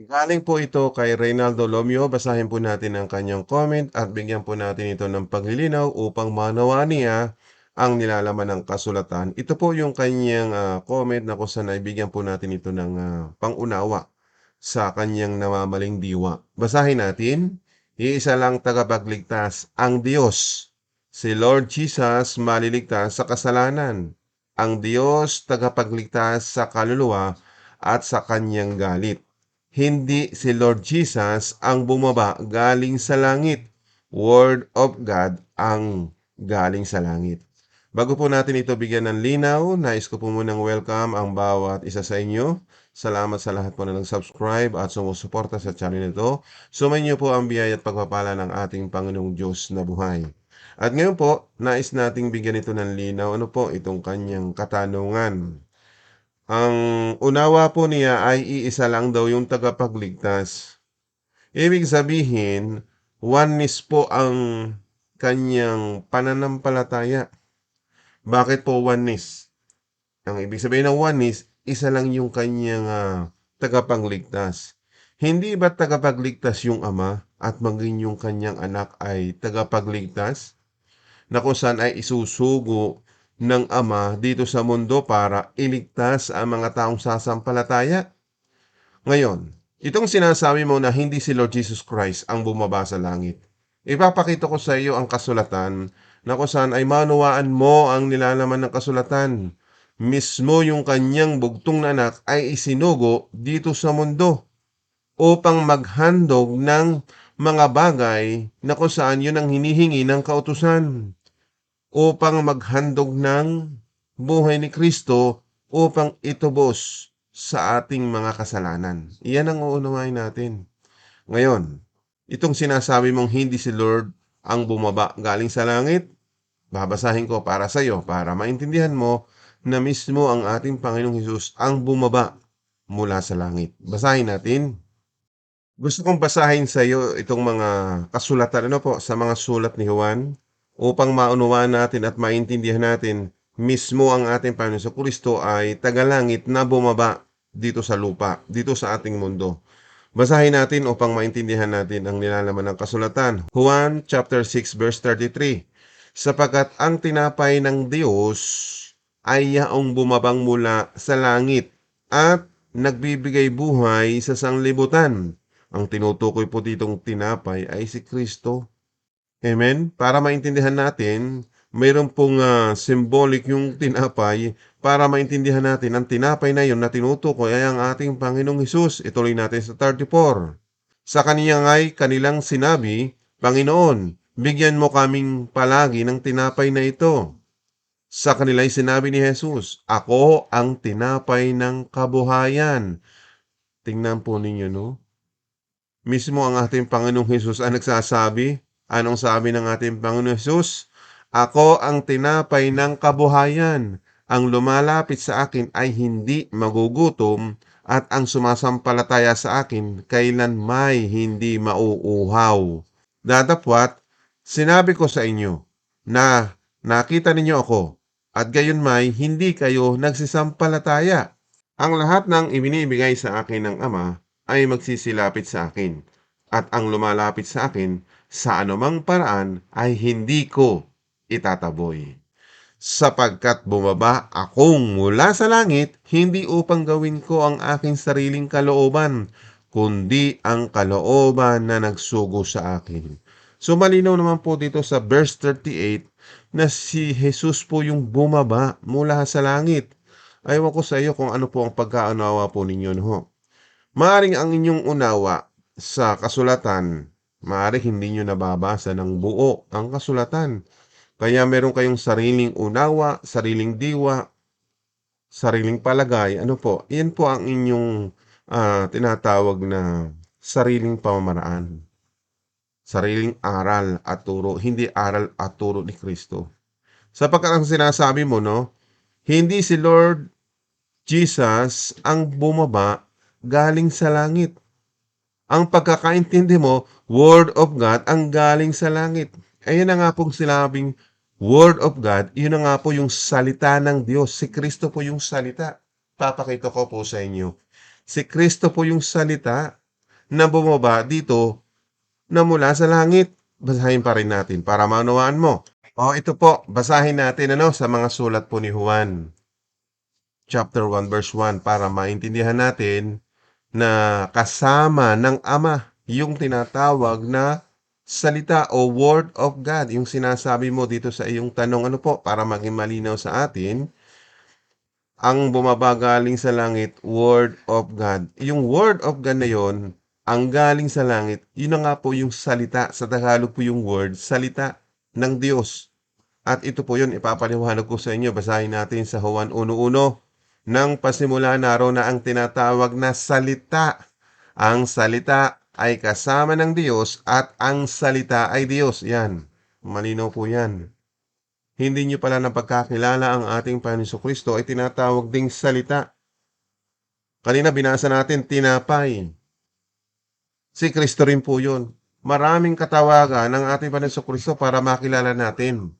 Galing po ito kay Reynaldo Lomio. Basahin po natin ang kanyang comment at bigyan po natin ito ng paglilinaw upang manawa niya ang nilalaman ng kasulatan. Ito po yung kanyang ah, comment na kung saan ay bigyan po natin ito ng ah, pangunawa sa kanyang namamaling diwa. Basahin natin. Iisa lang tagapagligtas, ang Diyos. Si Lord Jesus maliligtas sa kasalanan. Ang Diyos tagapagligtas sa kaluluwa at sa kanyang galit. Hindi si Lord Jesus ang bumaba galing sa langit. Word of God ang galing sa langit. Bago po natin ito bigyan ng linaw, nais ko po munang welcome ang bawat isa sa inyo. Salamat sa lahat po na nag-subscribe at sumusuporta sa channel nito. Sumayin niyo po ang biyaya at pagpapala ng ating Panginoong Diyos na buhay. At ngayon po, nais nating bigyan ito ng linaw. Ano po itong kanyang katanungan? Ang unawa po niya ay iisa lang daw yung tagapagligtas. Ibig sabihin, oneness po ang kanyang pananampalataya. Bakit po oneness? Ang ibig sabihin ng oneness, isa lang yung kanyang ah, tagapagligtas. Hindi ba tagapagligtas yung ama at maging yung kanyang anak ay tagapagligtas? Na kung saan ay isusugo ng ama dito sa mundo para iligtas ang mga taong sasampalataya? Ngayon, itong sinasabi mo na hindi si Lord Jesus Christ ang bumaba sa langit. Ipapakita ko sa iyo ang kasulatan na kung saan ay manuwaan mo ang nilalaman ng kasulatan. Mismo yung kanyang bugtong na anak ay isinugo dito sa mundo upang maghandog ng mga bagay na kung saan yun ang hinihingi ng kautusan upang maghandog ng buhay ni Kristo upang itubos sa ating mga kasalanan. Iyan ang uunawain natin. Ngayon, itong sinasabi mong hindi si Lord ang bumaba galing sa langit, babasahin ko para sa iyo para maintindihan mo na mismo ang ating Panginoong Hesus ang bumaba mula sa langit. Basahin natin. Gusto kong basahin sa iyo itong mga kasulatan ano po sa mga sulat ni Juan upang maunawaan natin at maintindihan natin mismo ang ating Panginoon sa Kristo ay tagalangit na bumaba dito sa lupa, dito sa ating mundo. Basahin natin upang maintindihan natin ang nilalaman ng kasulatan. Juan chapter 6 verse 33. Sapagkat ang tinapay ng Diyos ay yaong bumabang mula sa langit at nagbibigay buhay sa sanglibutan. Ang tinutukoy po ditong tinapay ay si Kristo. Amen? Para maintindihan natin, mayroon pong ah, symbolic yung tinapay para maintindihan natin ang tinapay na yun na tinutukoy ay ang ating Panginoong Hesus. Ituloy natin sa 34. Sa kaniya nga'y kanilang sinabi, Panginoon, bigyan mo kaming palagi ng tinapay na ito. Sa kanila'y sinabi ni Jesus, Ako ang tinapay ng kabuhayan. Tingnan po ninyo, no? Mismo ang ating Panginoong Hesus ang nagsasabi, anong sabi ng ating Panginoong Hesus? Ako ang tinapay ng kabuhayan. Ang lumalapit sa akin ay hindi magugutom at ang sumasampalataya sa akin kailan may hindi mauuhaw. Datapwat, sinabi ko sa inyo na nakita ninyo ako at gayon may hindi kayo nagsisampalataya. Ang lahat ng ibinibigay sa akin ng Ama ay magsisilapit sa akin at ang lumalapit sa akin sa anumang paraan ay hindi ko itataboy. Sapagkat bumaba akong mula sa langit, hindi upang gawin ko ang aking sariling kalooban, kundi ang kalooban na nagsugo sa akin. So malinaw naman po dito sa verse 38 na si Jesus po yung bumaba mula sa langit. Ayaw ko sa iyo kung ano po ang pagkaunawa po ninyo. No? Maaring ang inyong unawa sa kasulatan, maaring hindi nyo nababasa ng buo ang kasulatan. Kaya meron kayong sariling unawa, sariling diwa, sariling palagay. Ano po? Iyan po ang inyong ah, tinatawag na sariling pamamaraan. Sariling aral at turo, hindi aral at turo ni Kristo. Sapagkat ang sinasabi mo, no, hindi si Lord Jesus ang bumaba galing sa langit. Ang pagkakaintindi mo, Word of God ang galing sa langit. Ayan na nga pong sinabing Word of God, yun na nga po yung salita ng Diyos. Si Kristo po yung salita. Papakita ko po sa inyo. Si Kristo po yung salita. na bumaba dito na mula sa langit. Basahin pa rin natin para maunawaan mo. O ito po, basahin natin ano sa mga sulat po ni Juan. Chapter 1 verse 1 para maintindihan natin na kasama ng Ama yung tinatawag na salita o Word of God. Yung sinasabi mo dito sa iyong tanong ano po para maging malinaw sa atin ang bumaba galing sa langit, Word of God. Yung Word of God na yon, ang galing sa langit, yun na nga po yung salita. Sa Tagalog po yung word, salita ng Diyos. At ito po yun, ipapaliwanag ko sa inyo. Basahin natin sa Juan 1.1. Nang pasimula naroon na ang tinatawag na salita. Ang salita ay kasama ng Diyos at ang salita ay Diyos. Yan. Malinaw po yan hindi nyo pala napagkakilala ang ating Panginoon Kristo ay tinatawag ding salita. Kanina binasa natin, tinapay. Si Kristo rin po yun. Maraming katawagan ng ating Panginoon Kristo para makilala natin.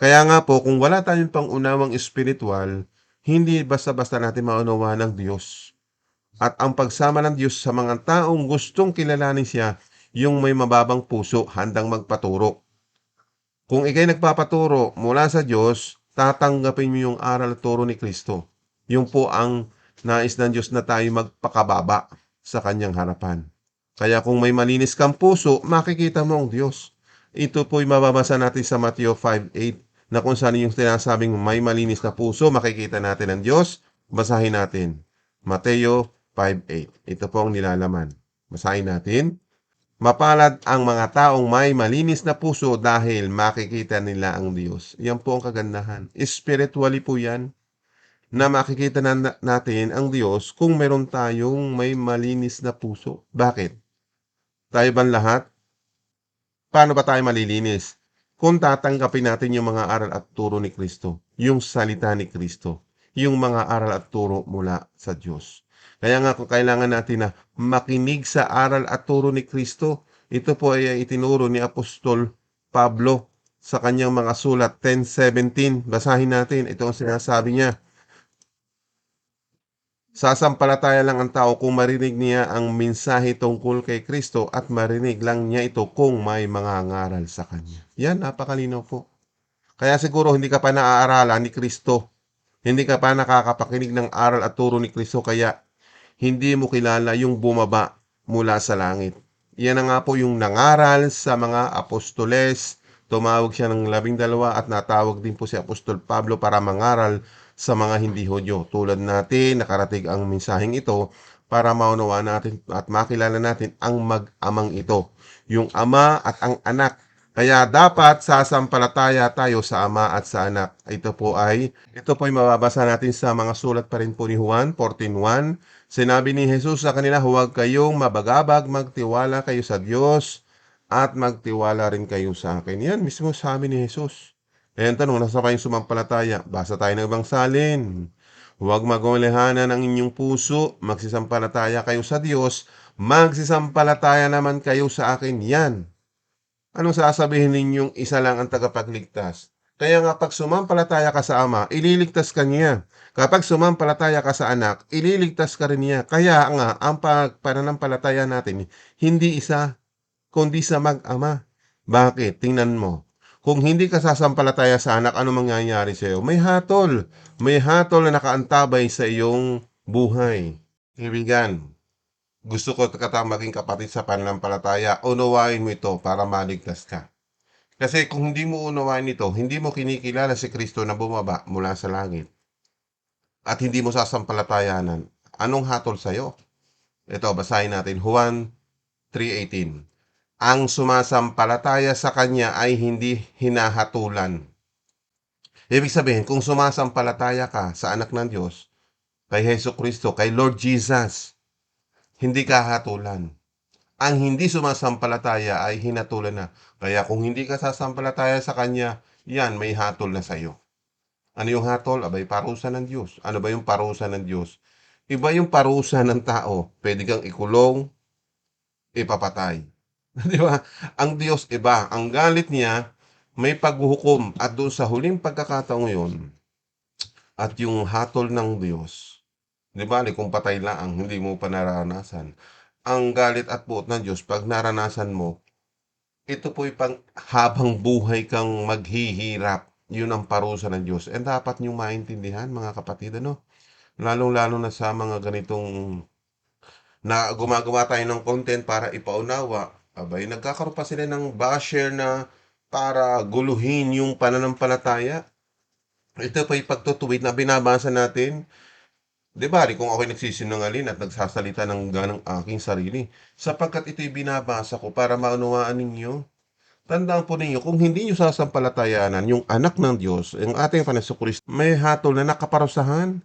Kaya nga po, kung wala tayong pangunawang espiritual, hindi basta-basta natin maunawa ng Diyos. At ang pagsama ng Diyos sa mga taong gustong kilalanin siya, yung may mababang puso, handang magpaturo. Kung ikay nagpapaturo mula sa Diyos, tatanggapin mo yung aral at turo ni Kristo. Yung po ang nais ng Diyos na tayo magpakababa sa kanyang harapan. Kaya kung may malinis kang puso, makikita mo ang Diyos. Ito po'y mababasa natin sa Matthew 5.8 na kung saan yung sinasabing may malinis na puso, makikita natin ang Diyos. Basahin natin. Mateo 5.8. Ito po ang nilalaman. Basahin natin. Mapalad ang mga taong may malinis na puso dahil makikita nila ang Diyos. Yan po ang kagandahan. Spiritually po yan na makikita na natin ang Diyos kung meron tayong may malinis na puso. Bakit? Tayo bang lahat? Paano ba tayo malilinis? Kung tatanggapin natin yung mga aral at turo ni Kristo, yung salita ni Kristo, yung mga aral at turo mula sa Diyos. Kaya nga kailangan natin na makinig sa aral at turo ni Kristo, ito po ay itinuro ni Apostol Pablo sa kanyang mga sulat 10.17. Basahin natin. Ito ang sinasabi niya. Sasampalataya lang ang tao kung marinig niya ang mensahe tungkol kay Kristo at marinig lang niya ito kung may mga ngaral sa kanya. Yan, napakalinaw po. Kaya siguro hindi ka pa naaaralan ni Kristo. Hindi ka pa nakakapakinig ng aral at turo ni Kristo kaya hindi mo kilala yung bumaba mula sa langit. Yan nga po yung nangaral sa mga apostoles. Tumawag siya ng labing dalawa at natawag din po si Apostol Pablo para mangaral sa mga hindi Hudyo. Tulad natin, nakarating ang mensaheng ito para maunawa natin at makilala natin ang mag-amang ito. Yung ama at ang anak kaya dapat sasampalataya tayo sa Ama at sa Anak. Ito po ay ito po ay mababasa natin sa mga sulat pa rin po ni Juan 14:1. Sinabi ni Jesus sa kanila, huwag kayong mabagabag, magtiwala kayo sa Diyos at magtiwala rin kayo sa akin. Yan mismo sabi ni Jesus. Ayan tanong, nasa kayong sumampalataya? Basa tayo ng bangsalin. Huwag magulihanan ang inyong puso, magsisampalataya kayo sa Diyos, magsisampalataya naman kayo sa akin. Yan anong sasabihin ninyong isa lang ang tagapagligtas? Kaya nga pag sumampalataya ka sa Ama, ililigtas ka niya. Kapag sumampalataya ka sa anak, ililigtas ka rin niya. Kaya nga, ang pananampalataya natin, hindi isa, kundi sa mag-ama. Bakit? Tingnan mo. Kung hindi ka sasampalataya sa anak, ano mangyayari sa iyo? May hatol. May hatol na nakaantabay sa iyong buhay. Kaibigan, gusto ko kata maging kapatid sa pananampalataya, unawain mo ito para maligtas ka. Kasi kung hindi mo unawain ito, hindi mo kinikilala si Kristo na bumaba mula sa langit. At hindi mo sasampalatayanan. Anong hatol sa'yo? Ito, basahin natin. Juan 3.18 Ang sumasampalataya sa Kanya ay hindi hinahatulan. Ibig sabihin, kung sumasampalataya ka sa anak ng Diyos, kay Heso Kristo, kay Lord Jesus, hindi ka hatulan. Ang hindi sumasampalataya ay hinatulan na. Kaya kung hindi ka sasampalataya sa Kanya, yan, may hatol na sa iyo. Ano yung hatol? Abay, parusa ng Diyos. Ano ba yung parusa ng Diyos? Iba yung parusa ng tao. Pwede kang ikulong, ipapatay. Di ba? Ang Diyos iba. Ang galit niya, may paghuhukom. At doon sa huling pagkakataong yun, at yung hatol ng Diyos, Di ba? Kung patay lang, hindi mo pa naranasan. ang galit at puot ng Diyos 'pag naranasan mo, ito po'y pang-habang buhay kang maghihirap. 'Yun ang parusa ng Diyos and dapat niyong maintindihan mga kapatid ano, lalong-lalo na sa mga ganitong na gumagawa tayo ng content para ipaunawa, abay nagkakaroon pa sila ng basher na para guluhin yung pananampalataya. Ito po'y pagtutuwid na binabasa natin. 'Di bale kung ako'y nagsisinungaling at nagsasalita ng ganang aking sarili, sapagkat ito'y binabasa ko para maunawaan ninyo. Tandaan po ninyo kung hindi niyo sasampalatayanan yung anak ng Diyos, ang ating Jesucristo, may hatol na nakaparusahan.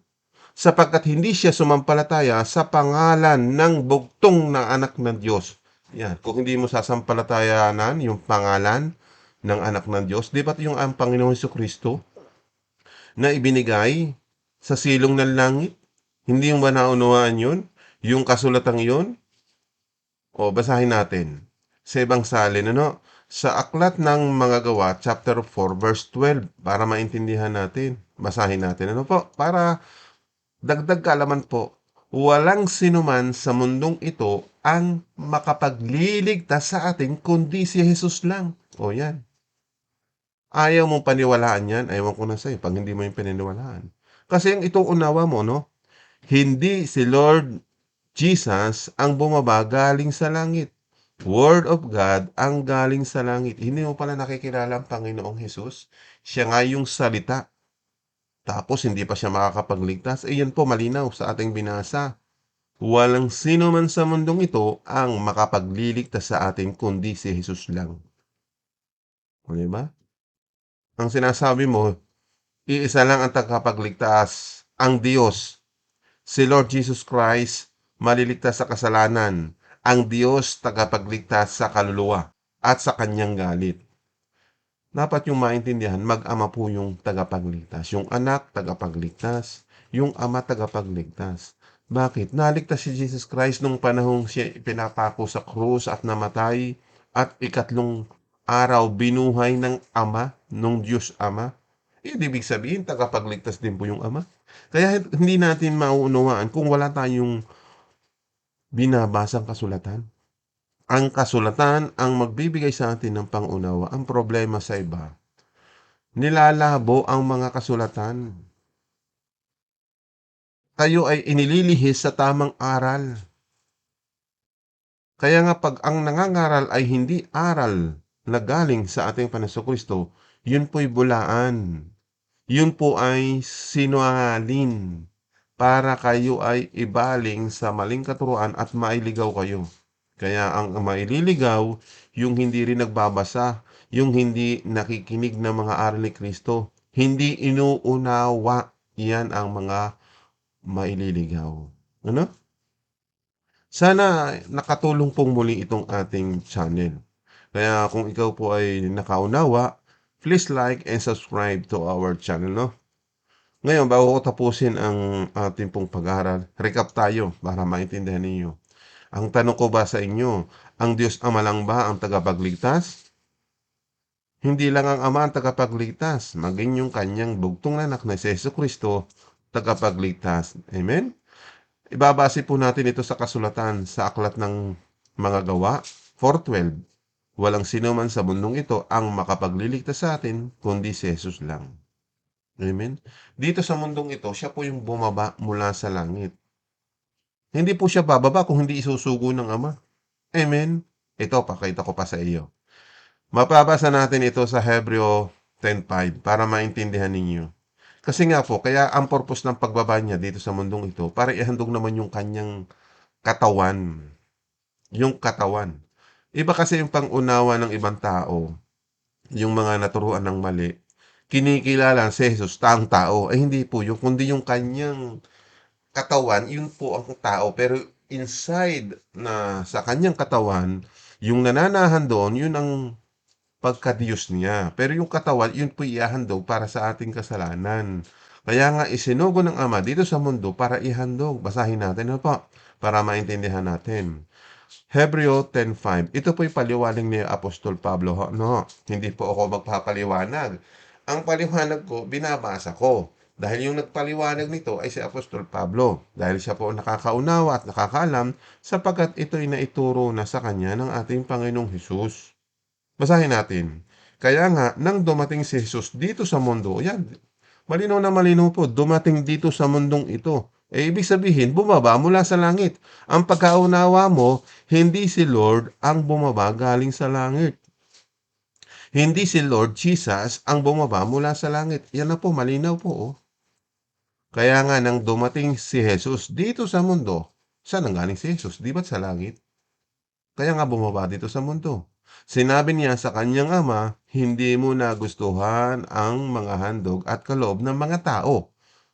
Sapagkat hindi siya sumampalataya sa pangalan ng bugtong na anak ng Diyos. Yan, kung hindi mo sasampalatayanan yung pangalan ng anak ng Diyos, di ba't yung ang Panginoong Jesucristo na ibinigay sa silong ng langit? Hindi yung ba naunawaan yun? Yung kasulatang yun? O, basahin natin. Sa ibang salin, ano? Sa aklat ng mga gawa, chapter 4, verse 12, para maintindihan natin. Basahin natin. Ano po? Para dagdag kaalaman po, walang sinuman sa mundong ito ang makapagliligtas sa atin kundi si Jesus lang. O yan. Ayaw mong paniwalaan yan, ayaw ko na sa'yo pag hindi mo yung paniniwalaan. Kasi ang itong unawa mo, no? Hindi si Lord Jesus ang bumaba galing sa langit. Word of God ang galing sa langit. Hindi mo pala nakikilala ang Panginoong Jesus. Siya nga yung salita. Tapos hindi pa siya makakapagligtas. Eh yan po malinaw sa ating binasa. Walang sino man sa mundong ito ang makapagliligtas sa atin kundi si Jesus lang. O diba? Ang sinasabi mo, iisa lang ang tagapagligtas, ang Diyos. Si Lord Jesus Christ, maliligtas sa kasalanan. Ang Diyos, tagapagligtas sa kaluluwa at sa kanyang galit. Dapat yung maintindihan, mag-ama po yung tagapagligtas. Yung anak, tagapagligtas. Yung ama, tagapagligtas. Bakit? Naligtas si Jesus Christ nung panahong siya pinapako sa krus at namatay at ikatlong araw binuhay ng ama, nung Diyos Ama. Eh, ibig sabihin, tagapagligtas din po yung ama. Kaya hindi natin mauunawaan kung wala tayong binabasang kasulatan. Ang kasulatan ang magbibigay sa atin ng pangunawa. Ang problema sa iba, nilalabo ang mga kasulatan. Tayo ay inililihis sa tamang aral. Kaya nga pag ang nangangaral ay hindi aral na galing sa ating Panginoon Kristo, yun po'y bulaan. Yun po ay sinungaling para kayo ay ibaling sa maling katuruan at mailigaw kayo. Kaya ang maililigaw, yung hindi rin nagbabasa, yung hindi nakikinig ng mga aral ni Kristo, hindi inuunawa, yan ang mga maililigaw. Ano? Sana nakatulong pong muli itong ating channel. Kaya kung ikaw po ay nakaunawa, please like and subscribe to our channel, no? Ngayon, bago ko tapusin ang ating pong pag-aaral, recap tayo para maintindihan ninyo. Ang tanong ko ba sa inyo, ang Diyos Ama lang ba ang tagapagligtas? Hindi lang ang Ama ang tagapagligtas, maging yung kanyang bugtong anak na si Yesu Kristo, tagapagligtas. Amen? Ibabase po natin ito sa kasulatan sa aklat ng mga gawa, 4.12. Walang sino man sa mundong ito ang makapagliligtas sa atin, kundi si Jesus lang. Amen? Dito sa mundong ito, siya po yung bumaba mula sa langit. Hindi po siya bababa kung hindi isusugo ng Ama. Amen? Ito, pakita ko pa sa iyo. Mapabasa natin ito sa Hebreo 10.5 para maintindihan ninyo. Kasi nga po, kaya ang purpose ng pagbaba niya dito sa mundong ito, para ihandog naman yung kanyang katawan. Yung katawan. Iba kasi yung pangunawa ng ibang tao, yung mga naturuan ng mali, kinikilala si Jesus, taong tao. Ay hindi po yung, kundi yung kanyang katawan, yun po ang tao. Pero inside na sa kanyang katawan, yung nananahan doon, yun ang pagka-Diyos niya. Pero yung katawan, yun po ihahandog para sa ating kasalanan. Kaya nga isinugo ng Ama dito sa mundo para ihandog. Basahin natin ano po, para maintindihan natin. Hebreo 10.5. Ito po'y paliwanag ni Apostol Pablo. No, hindi po ako magpapaliwanag. Ang paliwanag ko, binabasa ko. Dahil yung nagpaliwanag nito ay si Apostol Pablo. Dahil siya po nakakaunawa at nakakaalam sapagkat ito'y naituro na sa kanya ng ating Panginoong Hesus. Basahin natin. Kaya nga, nang dumating si Jesus dito sa mundo, yan, malinaw na malinaw po, dumating dito sa mundong ito. Eh, ibig sabihin, bumaba mula sa langit. Ang pagkaunawa mo, hindi si Lord ang bumaba galing sa langit. Hindi si Lord Jesus ang bumaba mula sa langit. Yan na po, malinaw po. Oh. Kaya nga nang dumating si Jesus dito sa mundo, saan ang galing si Jesus? Di ba't sa langit? Kaya nga bumaba dito sa mundo. Sinabi niya sa kanyang ama, hindi mo nagustuhan ang mga handog at kaloob ng mga tao.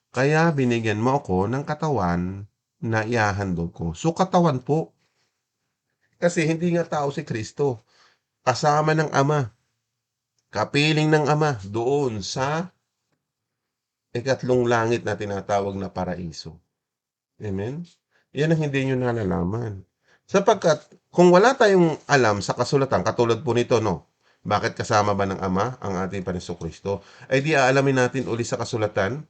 Kaya binigyan mo ako ng katawan na iahandog ko. So katawan po. Kasi hindi nga tao si Kristo. Kasama ng ama. Kapiling ng ama doon sa ikatlong langit na tinatawag na paraiso. Amen? Yan ang hindi nyo nalalaman. Sapagkat kung wala tayong alam sa kasulatan, katulad po nito, no? Bakit kasama ba ng Ama ang ating Paniso Kristo? Ay di aalamin natin uli sa kasulatan.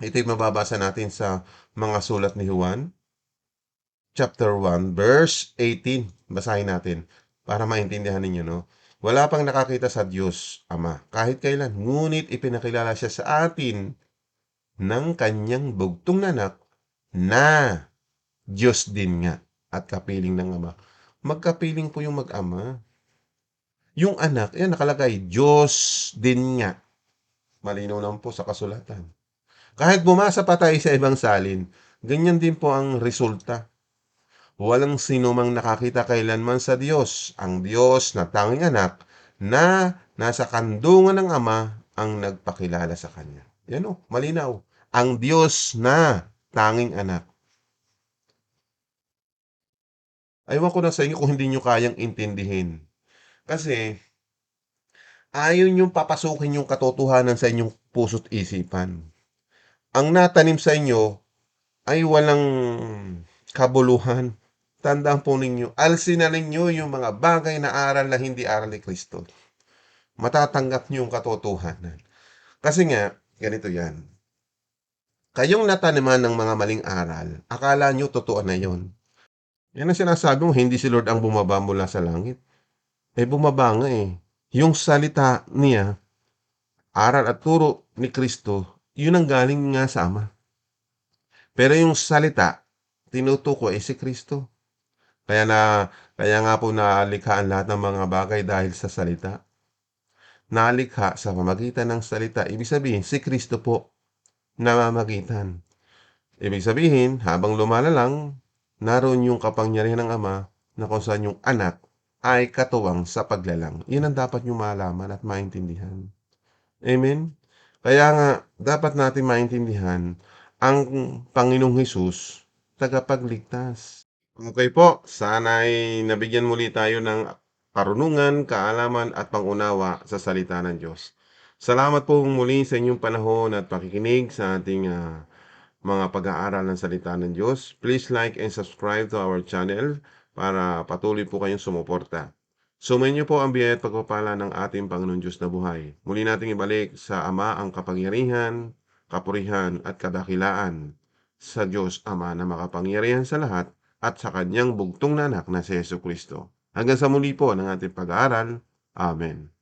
Ito'y mababasa natin sa mga sulat ni Juan. Chapter 1, verse 18. Basahin natin para maintindihan ninyo, no? Wala pang nakakita sa Diyos, Ama, kahit kailan. Ngunit ipinakilala siya sa atin ng kanyang bugtong nanak na Diyos din nga at kapiling ng Ama. Magkapiling po yung mag-ama. Yung anak, yan nakalagay, Diyos din nga. Malinaw naman po sa kasulatan. Kahit bumasa pa tayo sa ibang salin, ganyan din po ang resulta. Walang sino mang nakakita kailanman sa Diyos, ang Diyos na tanging anak, na nasa kandungan ng Ama ang nagpakilala sa Kanya. Yan o, malinaw. Ang Diyos na tanging anak. Aywan ko na sa inyo kung hindi nyo kayang intindihin. Kasi, ayaw nyo papasukin yung katotohanan sa inyong puso't isipan. Ang natanim sa inyo ay walang kabuluhan. Tandaan po ninyo, alsin na ninyo yung mga bagay na aral na hindi aral ni Kristo. Matatanggap nyo yung katotohanan. Kasi nga, ganito yan. Kayong nataniman ng mga maling aral, akala nyo totoo na yon. Yan ang sinasabi mo, hindi si Lord ang bumaba mula sa langit. Eh, bumaba nga eh. Yung salita niya, aral at turo ni Kristo, yun ang galing nga sa Ama. Pero yung salita, tinutuko ay si Kristo. Kaya na kaya nga po nalikha ang lahat ng mga bagay dahil sa salita. Nalikha sa pamagitan ng salita. Ibig sabihin, si Kristo po namamagitan. Ibig sabihin, habang lumalalang, naroon yung kapangyarihan ng Ama na kung saan yung anak ay katuwang sa paglalang. Yan ang dapat nyo malaman at maintindihan. Amen? Kaya nga, dapat natin maintindihan ang Panginoong Hesus, tagapagligtas. Okay po, sana ay nabigyan muli tayo ng karunungan, kaalaman at pangunawa sa salita ng Diyos. Salamat po muli sa inyong panahon at pakikinig sa ating uh, mga pag-aaral ng salita ng Diyos. Please like and subscribe to our channel para patuloy po kayong sumuporta. Sumayin niyo po ang biyaya at pagpapala ng ating Panginoon Diyos na buhay. Muli nating ibalik sa Ama ang kapangyarihan, kapurihan at kadakilaan sa Diyos Ama na makapangyarihan sa lahat at sa kanyang bugtong na anak na si Yesu Kristo. Hanggang sa muli po ng ating pag-aaral. Amen.